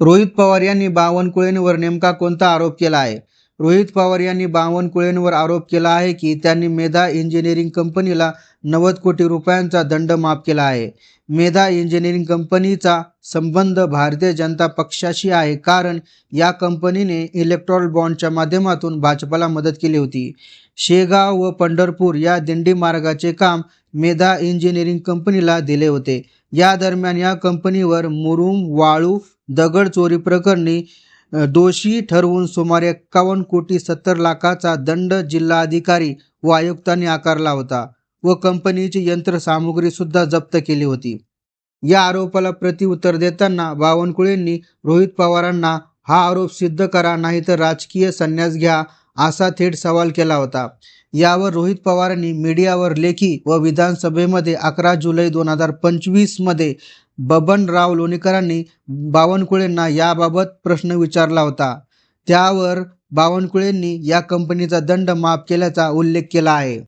रोहित पवार यांनी बावनकुळेंवर नेमका कोणता आरोप केला आहे? रोहित पवार यांनी बावनकुळेंवर आरोप केला आहे की त्यांनी मेधा इंजिनिअरिंग कंपनीला नव्वद कोटी रुपयांचा दंड माफ केला आहे. मेधा इंजिनिअरिंग कंपनीचा संबंध भारतीय जनता पक्षाशी आहे कारण या कंपनीने इलेक्ट्रॉल बॉन्डच्या माध्यमातून भाजपला मदत केली होती. शेगाव व पंढरपूर या दिंडी मार्गाचे काम मेधा इंजिनिअरिंग कंपनीला दिले होते. या दरम्यान या कंपनीवर मुरुम वाळू दगड चोरी प्रकरणी दोषी ठरवून सुमारे एक्कावन्न कोटी सत्तर लाखाचा दंड जिल्हाधिकारी व आयुक्तांनी आकारला होता व कंपनीची यंत्रसामुग्री सुद्धा जप्त केली होती. या आरोपाला प्रतिउत्तर देताना बावनकुळेंनी रोहित पवारांना हा आरोप सिद्ध करा नाहीतर राजकीय संन्यास घ्या असा थेट सवाल केला होता. यावर रोहित पवारांनी मीडियावर लेखी व विधानसभेमध्ये अकरा जुलै दोन हजार पंचवीसमध्ये बबनराव लोणीकरांनी बावनकुळेंना याबाबत प्रश्न विचारला होता. त्यावर बावनकुळेंनी या कंपनीचा दंड माफ केल्याचा उल्लेख केला आहे.